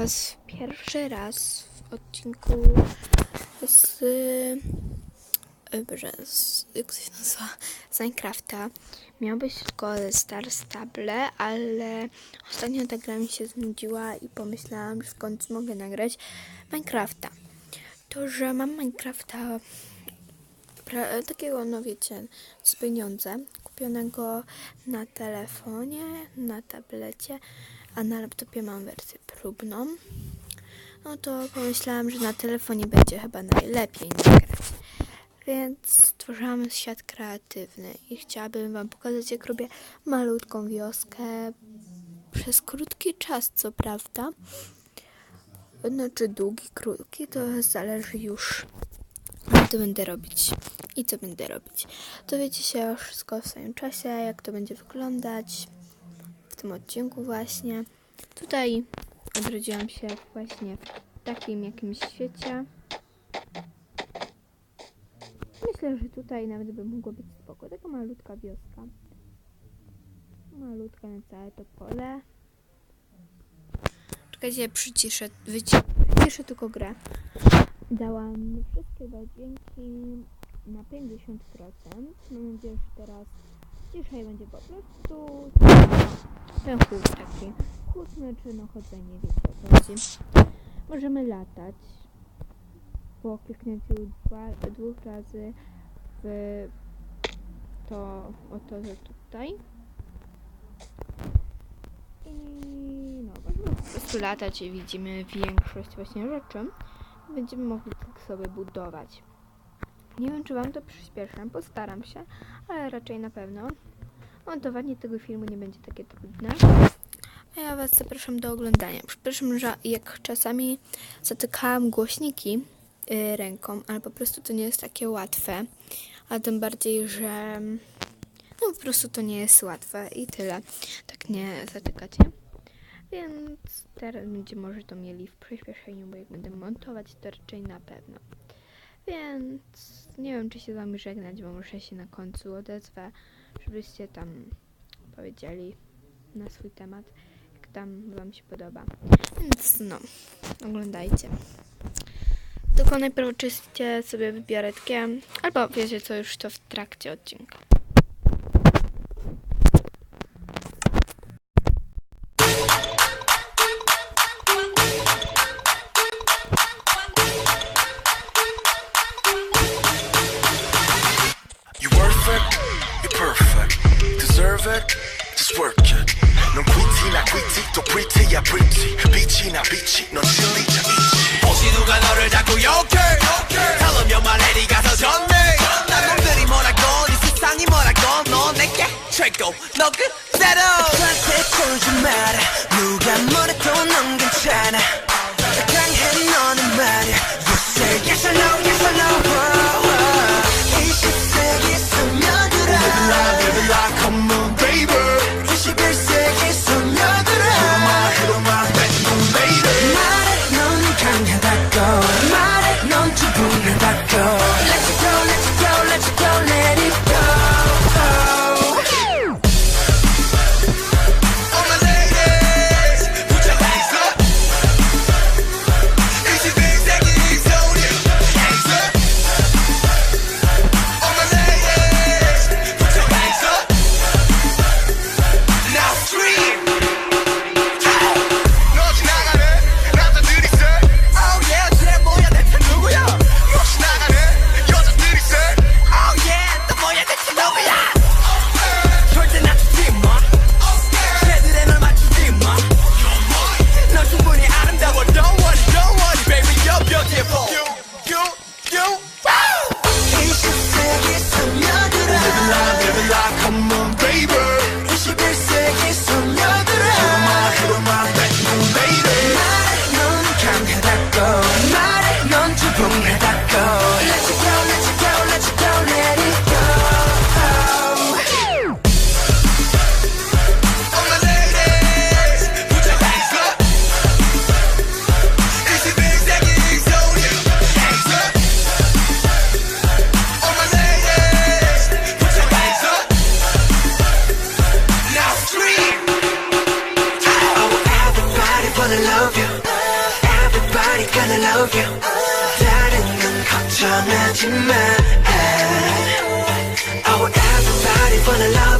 Was pierwszy raz w odcinku z. e, Boże, z, jak się nazywa? Z Minecrafta. Miał być tylko Star Stable, ale ostatnio ta gra mi się znudziła i pomyślałam, że w końcu mogę nagrać Minecrafta. To, że mam Minecrafta pra- takiego, no wiecie, z pieniądze, kupionego na telefonie, na tablecie, a na laptopie mam wersję próbną. No to pomyślałam, że na telefonie będzie chyba najlepiej nagrać. Więc stworzyłam świat kreatywny i chciałabym Wam pokazać, jak robię malutką wioskę przez krótki czas, co prawda. Znaczy długi, krótki, to zależy już co będę robić i co będę robić. Dowiecie się wszystko w swoim czasie, jak to będzie wyglądać w tym odcinku właśnie. Tutaj odrodziłam się właśnie w takim jakimś świecie. Myślę, że tutaj nawet by mogło być spoko. Taka malutka wioska. Malutka na całe to pole. Czekajcie, przyciszę, wyci- wyciszę tylko grę. Dałam wszystkie dźwięki na 50%. Mam nadzieję, że teraz ciszej będzie po prostu ten chód taki. Chód czy no chodzenie, wiecie o co chodzi. Możemy latać po kliknięciu dwa, dwóch razy w to oto, tutaj. I no, możemy po prostu latać i widzimy większość właśnie rzeczy będziemy mogli tak sobie budować. Nie wiem, czy Wam to przyspieszę, postaram się, ale raczej na pewno. Montowanie tego filmu nie będzie takie trudne. A ja Was zapraszam do oglądania. Przepraszam, że jak czasami zatykałam głośniki y, ręką, ale po prostu to nie jest takie łatwe. A tym bardziej, że no po prostu to nie jest łatwe i tyle. Tak nie zatykacie. Więc teraz będzie może to mieli w przyspieszeniu, bo jak będę montować, to raczej na pewno. Więc nie wiem, czy się z wami żegnać, bo muszę się na końcu odezwę, żebyście tam powiedzieli na swój temat, jak tam wam się podoba. Więc no, oglądajcie. Tylko najpierw oczywiście sobie wybiorę albo wiecie co, już to w trakcie odcinka. It, just work it. 넌 quity 나 quity 또 pretty야 pretty. 빛이 나 빛이 넌 진리자 이치. 혹시 누가 너를 자꾸 욕해 my lady 가서 전해 난 놈들이 뭐라건 이 세상이 뭐라건 너 내게 최고 너그 전하지만 Oh everybody wanna love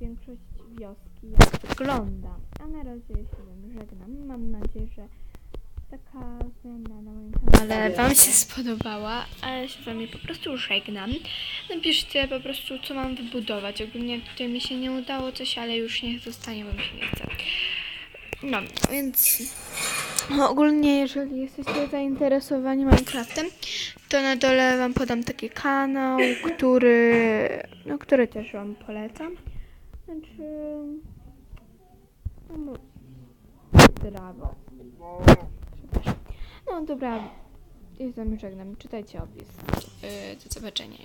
większość wioski jak wygląda. A na razie się z wami żegnam. Mam nadzieję, że taka zmiana na moim kanale wam się spodobała, a ja się z wami po prostu żegnam. Napiszcie po prostu co mam wybudować. Ogólnie tutaj mi się nie udało coś, ale już niech zostanie, bo mi się nie chce. No, więc no, ogólnie, jeżeli jesteście zainteresowani Minecraftem, to na dole Wam podam taki kanał, który, no, który też Wam polecam. Znaczy, no, brawo. Przepraszam. No dobra, jestem żegnam. Czytajcie opis. Yy, do zobaczenia.